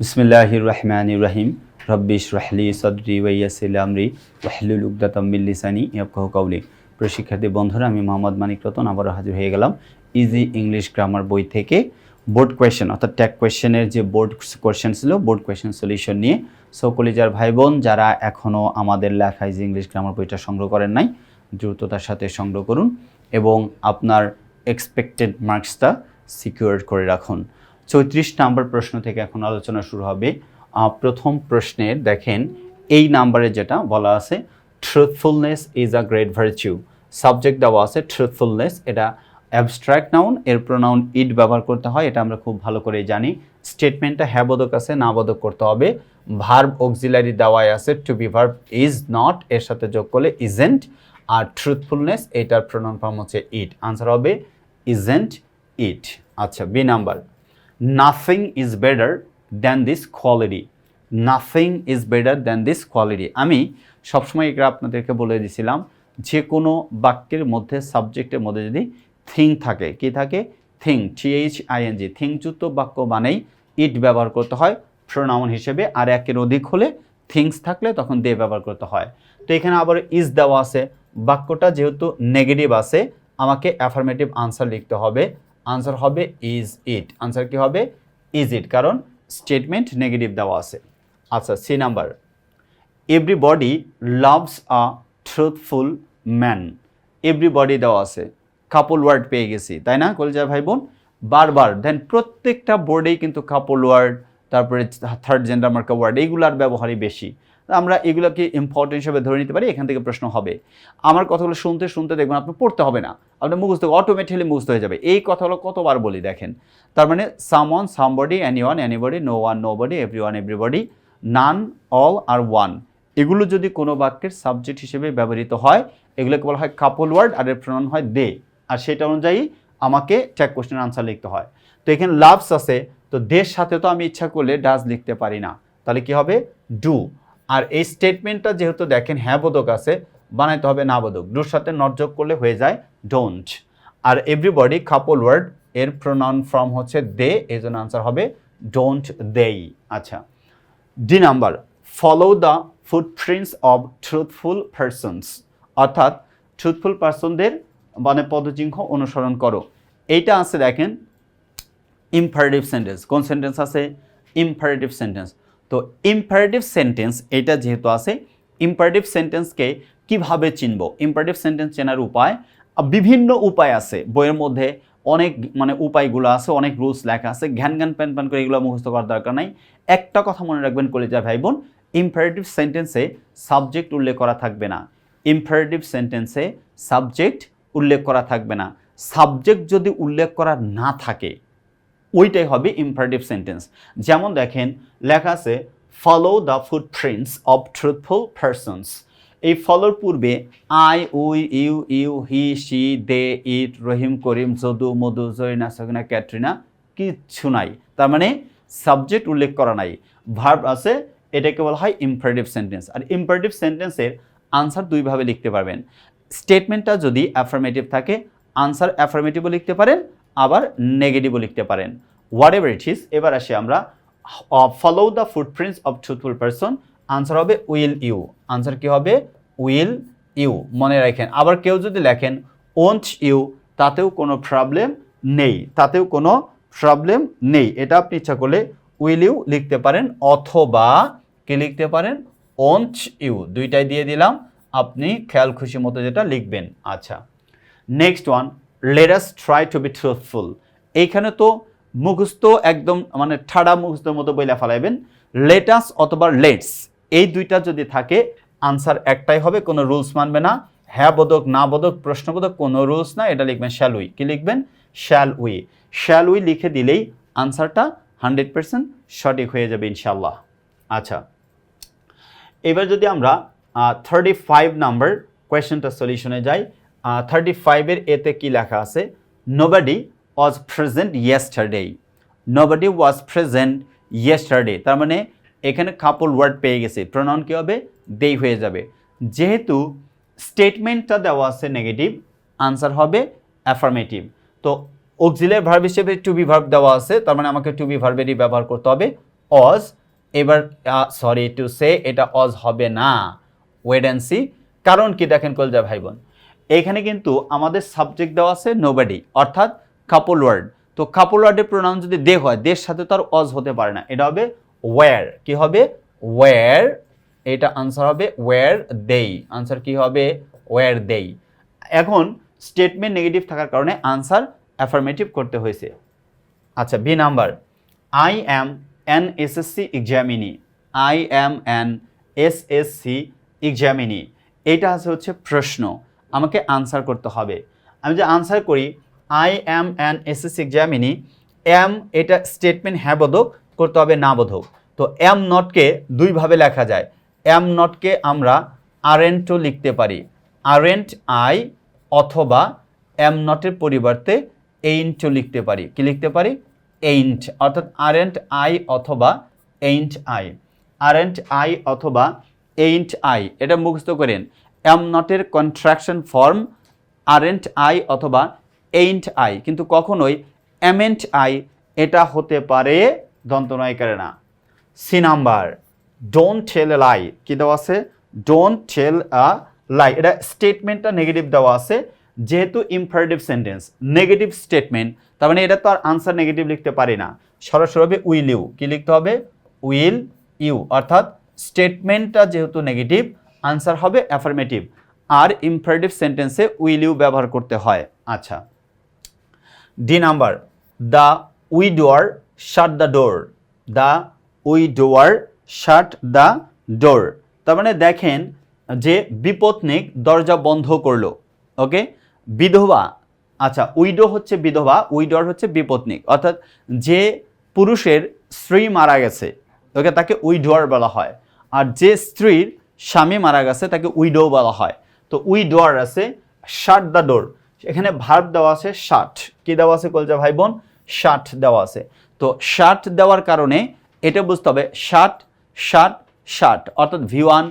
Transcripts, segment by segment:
বিসমিল্লাহির রহমানির রহিম রব্বিশ রাহলি সদরি ওয়াইয়াসিল আমরি ওয়াহলুল উকদাতাম মিন লিসানি ইয়াফকাহু কাওলি। প্রিয় শিক্ষার্থী, বন্ধুরা, আমি মোহাম্মদ মানিক রতন আবারও হাজির হয়ে গেলাম ইজি ইংলিশ গ্রামার বই থেকে বোর্ড কোয়েশ্চেন অর্থাৎ ট্যাগ কোয়েশ্চেনের যে বোর্ড কোয়েশ্চেন ছিল বোর্ড কোয়েশ্চেন সলিউশন নিয়ে। সো কলিজার ভাই বোন যারা এখনও আমাদের লেখা ইজি ইংলিশ গ্রামার বইটা সংগ্রহ করেন নাই, দ্রুততার সাথে সংগ্রহ করুন এবং আপনার এক্সপেক্টেড মার্কসটা সিকিউর করে রাখুন। চৌত্রিশ নাম্বার প্রশ্ন থেকে এখন আলোচনা শুরু হবে। প্রথম প্রশ্নের দেখেন, এই নাম্বারে যেটা বলা আছে truthfulness is a great virtue subject দেওয়া আছে ট্রুথফুলনেস এটা অ্যাবস্ট্রাক্ট নাউন এর প্রোনাউন ইট ব্যবহার করতে হয়, এটা আমরা খুব ভালো করে জানি। স্টেটমেন্টটা হ্যাঁ বোধক আছে না বোধক করতে হবে। ভার্ব অক্সিলারি দেওয়াই আছে to be verb is not এর সাথে যোগ করলে ইজেন্ট আর ট্রুথফুলনেস এটার প্রোনাউন ফর্ম হচ্ছে ইট আনসার হবে ইজেন্ট ইট আচ্ছা B number nothing is better than this quality nothing is better than this quality আমি সবসময় এটা আপনাদেরকে বলে দিছিলাম, যে কোনো বাক্যের মধ্যে সাবজেক্টের মধ্যে যদি থিং থাকে, কি থাকে? থিং টিএইচ আইএনজি থিংযুক্ত বাক্য মানেই ইট ব্যবহার করতে হয় প্রোনাউন হিসেবে, আর একের অধিক হলে থিংস থাকলে তখন দে ব্যবহার করতে হয়। তো এখানে আবার ইজ দেওয়া আছে, বাক্যটা যেহেতু নেগেটিভ আছে, আমাকে অ্যাফার্মেটিভ আনসার লিখতে হবে। আনসার হবে ইজ ইট আনসার কি হবে? ইজ ইট কারণ স্টেটমেন্ট নেগেটিভ দেওয়া আছে। আচ্ছা C number everybody loves a truthful man everybody দেওয়া আছে। কাপল ওয়ার্ড পেয়ে গেছি, তাই না? কলজা ভাই বোন বারবার। দেন প্রত্যেকটা বোর্ডেই কিন্তু কাপল ওয়ার্ড তারপরে থার্ড জেন্ডার মার্কা ওয়ার্ড এইগুলার ব্যবহারই বেশি। আমরা এগুলোকে ইম্পর্টেন্ট হিসেবে ধরে নিতে পারি, এখান থেকে প্রশ্ন হবে। আমার কথাগুলো শুনতে শুনতে দেখবেন আপনি পড়তে হবে না। আপনার মুখস্থ অটোমেটিক্যালি মুখস্থ হয়ে যাবে। এই কথাগুলো কতবার বলি দেখেন। তার মানে someone somebody anyone anybody no one nobody everyone everybody none all আর ওয়ান এগুলো যদি কোনো বাক্যের সাবজেক্ট হিসেবে ব্যবহৃত হয়, এগুলোকে বলা হয় কাপল ওয়ার্ড আর এর প্রণয়ন হয় দে আর সেটা অনুযায়ী আমাকে ট্যাগ কোশ্চেন আনসার লিখতে হয়। তো এখানে লাভস আছে তো দের সাথে তো আমি ইচ্ছা করলে ডাজ লিখতে পারি না। তাহলে কি হবে? ডু আর এই স্টেটমেন্টটা যেহেতু দেখেন হ্যাঁ বোধক আছে, বানাইতে হবে না বোধক। ডুর সাথে নট যোগ করলে হয়ে যায় ডোন্ট আর এভরিবডি কাপল ওয়ার্ড এর প্রোনাউন ফর্ম হচ্ছে দে এই জন্য আনসার হবে ডোন্ট দেই আচ্ছা D number follow the footprints of truthful persons অর্থাৎ ট্রুথফুল পারসনদের মানে পদচিহ্ন অনুসরণ করো। এইটা আছে দেখেন ইম্পারেটিভ সেন্টেন্স কোন সেন্টেন্স আছে? ইম্পারেটিভ সেন্টেন্স তো ইম্পারেটিভ সেন্টেন্স এটা যেহেতু আছে ইম্পারেটিভ সেন্টেন্সকে কীভাবে চিনব? ইম্পারেটিভ সেন্টেন্স চেনার উপায় বিভিন্ন উপায় আছে। বইয়ের মধ্যে অনেক মানে উপায়গুলো আছে, অনেক রুলস লেখা আছে। ঘ্যান ঘ্যান প্যান প্যান করে এগুলো মুখস্থ করার দরকার নাই। একটা কথা মনে রাখবেন কলেজা ভাই বোন ইম্পারেটিভ সেন্টেন্সে সাবজেক্ট উল্লেখ করা থাকবে না। ইম্পারেটিভ সেন্টেন্সে সাবজেক্ট উল্লেখ করা থাকবে না। সাবজেক্ট যদি উল্লেখ করা না থাকে ওইটাই হবে ইম্পারেটিভ সেন্টেন্স যেমন দেখেন, লেখা আছে follow the footprints of truthful persons এই ফলোর পূর্বে I we you you, he she they, it, Rahim, Karim, Jadu, Madhu Jarina Sagina Katrina, কিচ্ছু নাই। তার মানে সাবজেক্ট উল্লেখ করা নাই। ভার্ব আছে, এটাকে বলা হয় ইম্পারেটিভ সেন্টেন্স আর ইম্পারেটিভ সেন্টেন্সের আনসার দুইভাবে লিখতে পারবেন। স্টেটমেন্টটা যদি অ্যাফার্মেটিভ থাকে আনসার অ্যাফার্মেটিভও লিখতে পারেন আবার নেগেটিভও লিখতে পারেন। হোয়াট এভার ইট ইস এবার আসি আমরা follow the footprints of truthful person answer হবে উইল ইউ আনসার কি হবে? উইল ইউ মনে রাখেন, আবার কেউ যদি লেখেন ওন্ট ইউ তাতেও কোনো প্রবলেম নেই। তাতেও কোনো প্রবলেম নেই। এটা আপনি ইচ্ছা করলে উইল ইউ লিখতে পারেন, অথবা কি লিখতে পারেন? ওন্ট ইউ দুইটাই দিয়ে দিলাম, আপনি খেয়াল খুশি মতো যেটা লিখবেন। আচ্ছা next one let's try to be truthful এইখানে তো মুখস্থ একদম মানে ঠাডা মুখস্থর মতো বইলা ফেলাইবেন। লেটাস অথবা লেটস এই দুইটা যদি থাকে আনসার একটাই হবে, কোনো রুলস মানবে না। হ্যাঁ বোধক, না বোধক প্রশ্নবোধক কোনো রুলস না, এটা লিখবেন শ্যাল উই কি লিখবেন? শ্যাল উই শ্যাল উই লিখে দিলেই আনসারটা হান্ড্রেড পার্সেন্ট সঠিক হয়ে যাবে ইনশাল্লাহ আচ্ছা। এবার যদি আমরা থার্টি ফাইভ নাম্বার কোয়েশ্চেনটা সলিউশনে যাই। থার্টি ফাইভের এতে কি লেখা আছে? Nobody was present yesterday nobody was present yesterday তার মানে এখানে কাপল ওয়ার্ড পেয়ে গেছে। প্রোনাউন কী হবে? দেই হয়ে যাবে। যেহেতু স্টেটমেন্টটা দেওয়া আছে নেগেটিভ আনসার হবে অ্যাফার্মেটিভ তো অক্সিলারি ভার্ব হিসেবে টু বি ভার্ব দেওয়া আছে, তার মানে আমাকে টু বি ভার্বেরই ব্যবহার করতে হবে। অজ এবার সরি টু সে এটা অজ হবে না। ওয়েড অ্যান্ড সি কারণ কি দেখেন কলজা ভাই বোন এখানে কিন্তু আমাদের সাবজেক্ট দেওয়া আছে নোবাডি অর্থাৎ কাপল ওয়ার্ড তো কাপল ওয়ার্ডের প্রোনাউন যদি দে হয় দের সাথে তো আর অজ হতে পারে না। এটা হবে ওয়্যার কি হবে? ওয়্যার এটা আনসার হবে ওয়্যার দেই আনসার কি হবে? ওয়্যার দেই এখন স্টেটমেন্ট নেগেটিভ থাকার কারণে আনসার অ্যাফার্মেটিভ করতে হয়েছে। আচ্ছা B number I am an SSC examinee I am an SSC examinee এটা আছে হচ্ছে প্রশ্ন। আমাকে আনসার করতে হবে। আমি যে আনসার করি I am an SSC examinee am এটা স্টেটমেন্ট হ্যাঁ বোধক, করতে হবে না বোধক। তো অ্যাম নটকে দুইভাবে লেখা যায়। অ্যাম নটকে আমরা আরেন্টও লিখতে পারি। আরেন্ট আই অথবা অ্যাম নটের পরিবর্তে এইন্টও লিখতে পারি। কি লিখতে পারি? এইন্ট অর্থাৎ আরেন্ট আই অথবা এইন্ট আই আরেন্ট আই অথবা এইন্ট আই এটা মুখস্থ করেন। অ্যাম নটের কন্ট্রাকশন ফর্ম আরেন্ট আই অথবা এইন্ট আই কিন্তু কখনোই অ্যামেন্ট আই এটা হতে পারে দন্তনয়কারে না। C number don't tell lie কি দেওয়া আছে? ডোন্ট টেল আ লাই এটা স্টেটমেন্টটা নেগেটিভ দেওয়া আছে, যেহেতু ইম্পারেটিভ সেন্টেন্স নেগেটিভ স্টেটমেন্ট তার মানে এটা তো আর আনসার নেগেটিভ লিখতে পারি না। সরাসরি উইল ইউ কি লিখতে হবে? উইল ইউ অর্থাৎ স্টেটমেন্টটা যেহেতু নেগেটিভ আনসার হবে অ্যাফার্মেটিভ আর ইম্পারেটিভ সেন্টেন্সে উইল ইউ ব্যবহার করতে হয়? আচ্ছা। D number the widower shut the door the widower shut the door তার মানে দেখেন যে বিপত্নিক দরজা বন্ধ করল। ওকে বিধবা আচ্ছা উইডো হচ্ছে বিধবা উইডোর হচ্ছে বিপত্নিক অর্থাৎ যে পুরুষের স্ত্রী মারা গেছে, ওকে তাকে উইডোয়ার বলা হয়। আর যে স্ত্রীর স্বামী মারা গেছে, তাকে উইডো বলা হয়। তো উইডোয়ার আছে শাট দ্য ডোর। এখানে ভার্ব দেওয়া আছে শাট কি দেওয়া আছে কলজা ভাই বোন শাট দেওয়া আছে। তো শাট দেওয়ার কারণে এটা বুঝতে হবে শাট শাট শাট অর্থাৎ ভি ওয়ান,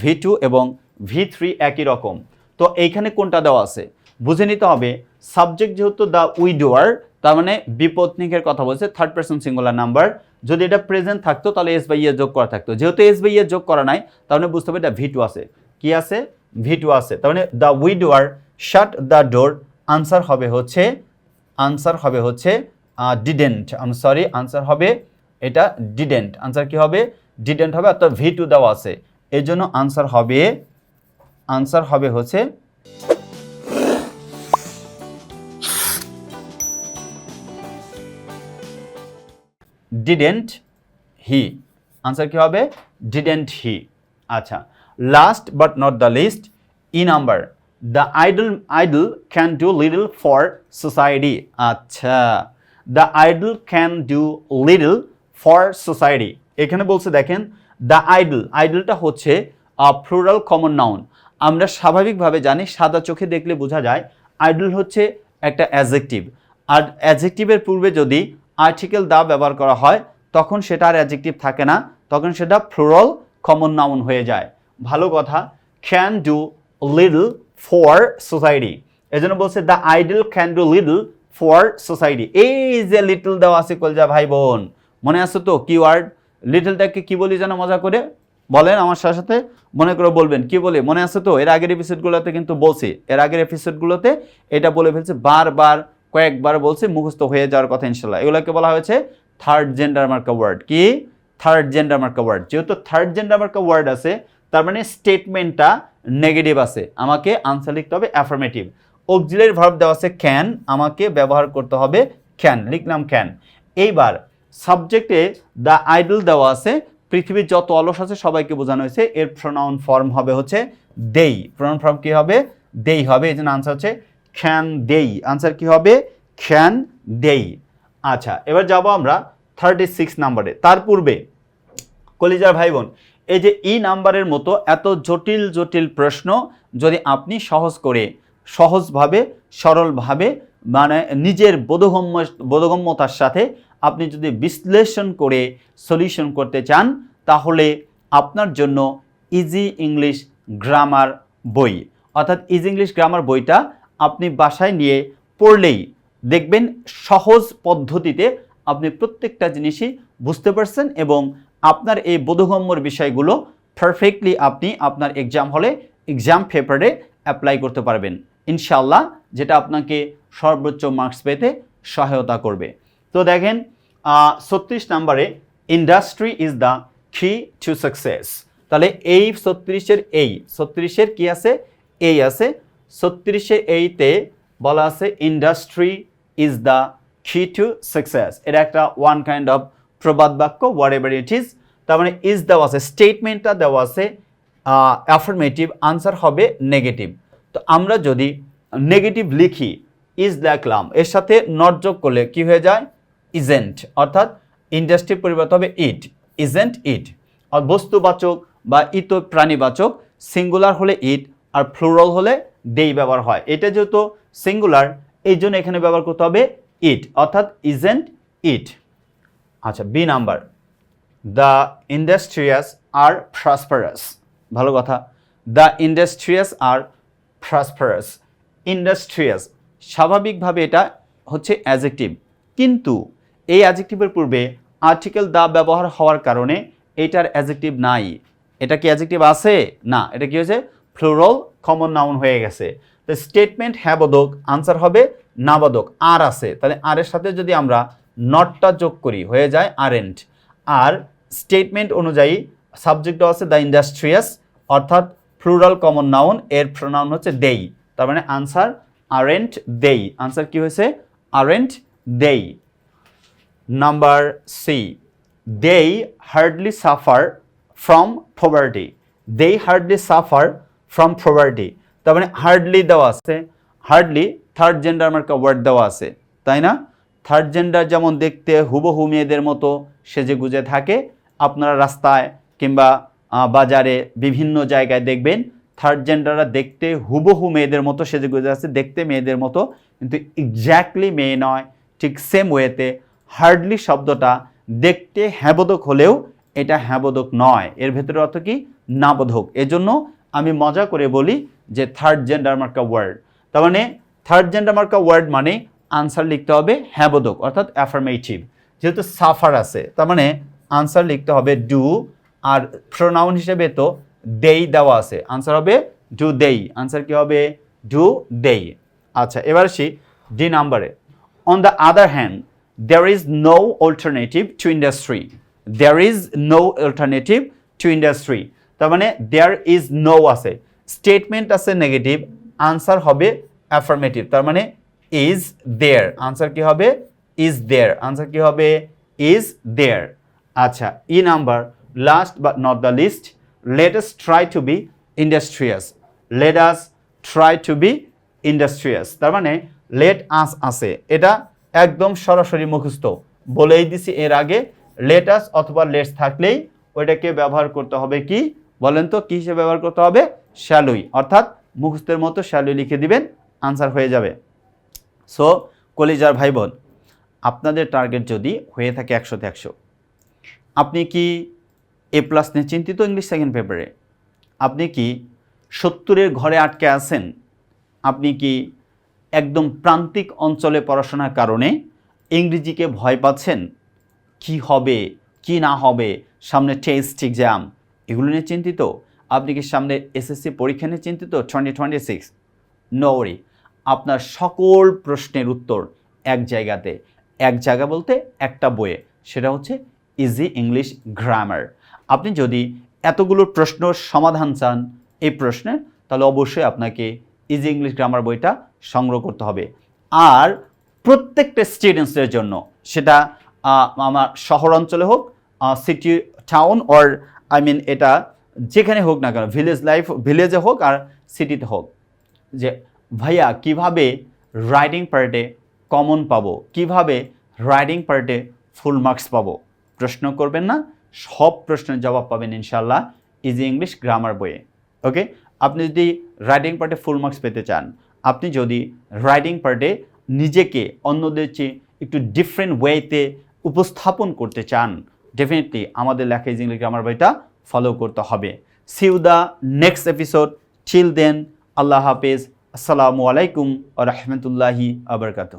ভি টু এবং ভি থ্রি একই রকম। তো এইখানে কোনটা দেওয়া আছে? বুঝে নিতে হবে সাবজেক্ট যেহেতু দ্য উইডোয়ার তার মানে বিপত্নিকের কথা বলছে থার্ড পার্সন সিঙ্গুলার নাম্বার যদি এটা প্রেজেন্ট থাকতো, তাহলে এস বাই যোগ করা থাকতো। যেহেতু এস বাই যোগ করা নাই তাহলে বুঝতে হবে এটা ভি টু আছে। কি আছে? ভি টু আছে। তার মানে the widower shut the door answer হবে হচ্ছে আনসার হবে হচ্ছে ডিডেন্ট আম সরি আনসার হবে এটা ডিডেন্ট আনসার কি হবে? ডিডেন্ট হবে, অর্থাৎ ভি টু দেওয়া আছে। এই জন্য আনসার হবে আনসার হবে হচ্ছে ডিডেন্ট হি আনসার কি হবে? ডিডেন্ট হি আচ্ছা last but not the least E number the idle idle can do little for society আচ্ছা the idle can do little for society এখানে বলছে দেখেন দ্য আইডল আইডলটা হচ্ছে ফ্লোরাল কমন নাউন আমরা স্বাভাবিকভাবে জানি, সাদা চোখে দেখলে বোঝা যায় আইডল হচ্ছে একটা অ্যাজেক্টিভ আর অ্যাজেক্টিভের পূর্বে যদি আর্টিকেল দা ব্যবহার করা হয়, তখন সেটা আর অ্যাজেক্টিভ থাকে না, তখন সেটা ফ্লোরাল কমন নাউন হয়ে যায়। ভালো কথা can do little for society এই জন্য বলছে the idle can do little for society এই যে লিটল দেওয়া আছে, কলজা ভাই বোন, মনে আছে তো? কি ওয়ার্ড লিটলটাকে কি বলি যেন মজা করে? বলেন আমার সাথে সাথে, মনে করে বলবেন, কি বলে? মনে আছে তো? এর আগের এপিসোডগুলোতে কিন্তু বলছি, এর আগের এপিসোডগুলোতে এটা বলে ফেলছে, বারবার কয়েকবার বলছে মুখস্থ হয়ে যাওয়ার কথা ইনশাল্লাহ এগুলোকে বলা হয়েছে থার্ড জেন্ডার মার্কা ওয়ার্ড কি? থার্ড জেন্ডার মার্কা ওয়ার্ড যেহেতু থার্ড জেন্ডার মার্কা ওয়ার্ড আছে, তার মানে স্টেটমেন্টটা নেগেটিভ আছে। আমাকে আনসার লিখতে হবে অ্যাফার্মেটিভ অক্সিলারি ভার্ব দেওয়া আছে ক্যান আমাকে ব্যবহার করতে হবে ক্যান লিখলাম ক্যান এইবার সাবজেক্টে দ্য আইডল দেওয়া আছে, পৃথিবীর যত অলস আছে সবাইকে বোঝানো হয়েছে, এর প্রোনাউন ফর্ম হবে হচ্ছে দেই প্রোনাউন ফর্ম কি হবে? দেই হবে। এই জন্য আনসার হচ্ছে খ্যান দেই। আনসার কি হবে? খ্যান দেই। আচ্ছা এবার যাব আমরা থার্টি সিক্স নাম্বারে তার পূর্বে, কলিজার ভাই বোন এই যে ই নাম্বারের মতো এত জটিল জটিল প্রশ্ন যদি আপনি সহজ করে, সহজভাবে, সরলভাবে মানে নিজের বোধগম্য, বোধগম্যতার সাথে আপনি যদি বিশ্লেষণ করে সলিউশন করতে চান, তাহলে আপনার জন্য ইজি ইংলিশ গ্রামার বই। অর্থাৎ ইজি ইংলিশ গ্রামার বইটা আপনি বাসায় নিয়ে পড়লেই দেখবেন সহজ পদ্ধতিতে আপনি প্রত্যেকটা জিনিসই বুঝতে পারছেন এবং আপনার এই বোধগম্যর বিষয়গুলো পারফেক্টলি আপনি আপনার এক্সাম হলে এক্সাম পেপারে অ্যাপ্লাই করতে পারবেন। ইনশাল্লাহ যেটা আপনাকে সর্বোচ্চ মার্কস পেতে সহায়তা করবে। তো দেখেন ছত্রিশ নাম্বারে industry is the key to success তাহলে এই ছত্রিশের এই, ছত্রিশের কি আছে? এই আছে ছত্রিশে এইতে বলা আছে industry is the key to success এটা একটা ওয়ান কাইন্ড অফ প্রবাদ বাক্য হোয়াট এভার ইট ইজ তার মানে ইজ দেওয়া আছে স্টেটমেন্টটা দেওয়া আছে অ্যাফার্মেটিভ আনসার হবে নেগেটিভ তো আমরা যদি নেগেটিভ লিখি ইজ লিখলাম, এর সাথে নট করলে কি হয়ে যায়? ইজেন্ট অর্থাৎ ইন্ডাস্ট্রির পরিবর্তে হবে ইট ইজেন্ট ইট আর বস্তুবাচক বা ইত প্রাণীবাচক সিঙ্গুলার হলে ইট আর ফ্লোরাল হলে দেই ব্যবহার হয়। এটা যেহেতু সিঙ্গুলার এই জন্য এখানে ব্যবহার করতে হবে ইট অর্থাৎ ইজেন্ট ইট আচ্ছা B number the industrious are prosperous ভালো কথা। The industrious are prosperous industrious স্বাভাবিকভাবে এটা হচ্ছে অ্যাজেক্টিভ কিন্তু এই অ্যাজেক্টিভের পূর্বে আর্টিকেল দা ব্যবহার হওয়ার কারণে এটার অ্যাজেক্টিভ নাই। এটা কি অ্যাজেক্টিভ আছে? না। এটা কি হয়েছে? ফ্লোরাল কমন নাউন হয়ে গেছে। তো স্টেটমেন্ট হ্যাবোধক আনসার হবে নাবাদক, আর আছে। তাহলে আর এর সাথে যদি আমরা নটটা যোগ করি, হয়ে যায় আরেন্ট আর স্টেটমেন্ট অনুযায়ী সাবজেক্টও আছে দ্য ইন্ডাস্ট্রিয়াস অর্থাৎ ফ্লুরাল কমন নাউন এর প্রোনাউন হচ্ছে দেই তার মানে আনসার আরেন্ট দেই আনসার কি হয়েছে? Aren't they number C they hardly suffer from poverty they hardly suffer from poverty তার মানে হার্ডলি দেওয়া আছে। হার্ডলি থার্ড জেন্ডার মার্কা ওয়ার্ড দেওয়া আছে। তাই না? থার্ড জেন্ডার যেমন দেখতে হুবহু মেয়েদের মতো সেজে গুজে থাকে। আপনারা রাস্তায় কিংবা বাজারে বিভিন্ন জায়গায় দেখবেন থার্ড জেন্ডাররা দেখতে হুবহু মেয়েদের মতো সেজে গুজে আছে, দেখতে মেয়েদের মতো। কিন্তু এক্স্যাক্টলি মেয়ে নয়, ঠিক সেম ওয়েতে হার্ডলি শব্দটা দেখতে হ্যাবোধক হলেও এটা হ্যাবোধক নয়। এর ভেতরে অর্থ কি? নাবোধক। এজন্য আমি মজা করে বলি যে থার্ড জেন্ডার মার্কা ওয়ার্ড তার মানে থার্ড জেন্ডার মার্কা ওয়ার্ড মানে আনসার লিখতে হবে হ্যাবোধক অর্থাৎ অ্যাফার্মেটিভ যেহেতু সাফার আছে, তার মানে আনসার লিখতে হবে ডু আর প্রোনাউন হিসেবে তো দেই দেওয়া আছে। আনসার হবে ডু দেই। আনসার কি হবে? ডু দেই। আচ্ছা এবার আসি ডি নাম্বারে on the other hand there is no alternative to industry there is no alternative to industry তার মানে দেয়ার ইজ নো আছে। স্টেটমেন্ট আছে নেগেটিভ আনসার হবে অ্যাফার্মেটিভ তার মানে ইজ দেয়ার আনসার কি হবে? ইজ দেয়ার আনসার কি হবে? ইজ দেয়ার আচ্ছা E number last but not the least let us try to be industrious let us try to be industrious তার মানে লেট আস আছে। এটা একদম সরাসরি মুখস্থ। বলেই দিছি এর আগে লেটাস অথবা লেটস থাকলেই ওইটাকে ব্যবহার করতে হবে কি? বলেন তো, কি হিসেবে ব্যবহার করতে হবে? শ্যালুই। অর্থাৎ মুখস্থের মতো শ্যালুই লিখে দিবেন, আনসার হয়ে যাবে। সো, কলিজার ভাই বোন আপনাদের টার্গেট যদি হয়ে থাকে একশোতে একশো, আপনি কি এ প্লাস নিয়ে চিন্তিত ইংলিশ সেকেন্ড পেপারে আপনি কি সত্তরের ঘরে আটকে আছেন? আপনি কি একদম প্রান্তিক অঞ্চলে পড়াশোনার কারণে ইংরেজিকে ভয় পাচ্ছেন? কি হবে, কি না হবে? সামনে টেস্ট এক্সাম এগুলো নিয়ে চিন্তিত? আপনি কি সামনে এসএসসি পরীক্ষা নিয়ে চিন্তিত? টোয়েন্টি টোয়েন্টি সিক্স নোরি আপনার সকল প্রশ্নের উত্তর এক জায়গাতে, এক জায়গা বলতে একটা বইয়ে। সেটা হচ্ছে ইজি ইংলিশ গ্রামার আপনি যদি এতগুলো প্রশ্ন সমাধান চান এই প্রশ্নের তাহলে অবশ্যই আপনাকে ইজি ইংলিশ গ্রামার বইটা সংগ্রহ করতে হবে। আর প্রত্যেকটা স্টুডেন্টসদের জন্য, সেটা আমার শহর অঞ্চলে হোক city town or I mean এটা যেখানে হোক না কেন ভিলেজ লাইফ ভিলেজে হোক আর সিটিতে হোক, যে ভাইয়া কীভাবে রাইডিং পার্টে কমন পাবো, কীভাবে রাইডিং পার্টে ফুল মার্কস পাবো, প্রশ্ন করবেন না, সব প্রশ্নের জবাব পাবেন ইনশাল্লাহ ইজি ইংলিশ গ্রামার বইয়ে ওকে আপনি যদি রাইডিং পার্টে ফুল মার্কস পেতে চান, আপনি যদি রাইডিং পার্টে নিজেকে অন্যদের চেয়ে একটু ডিফারেন্ট ওয়েতে উপস্থাপন করতে চান ডেফিনেটলি আমাদের লেখা ইজিং ইংলিশ গ্রামার বইটা ফলো করতে হবে। See the next episode chill then আল্লাহ হাফেজ। আসসালামু আলাইকুম রহমতুল্লাহি আবরকাত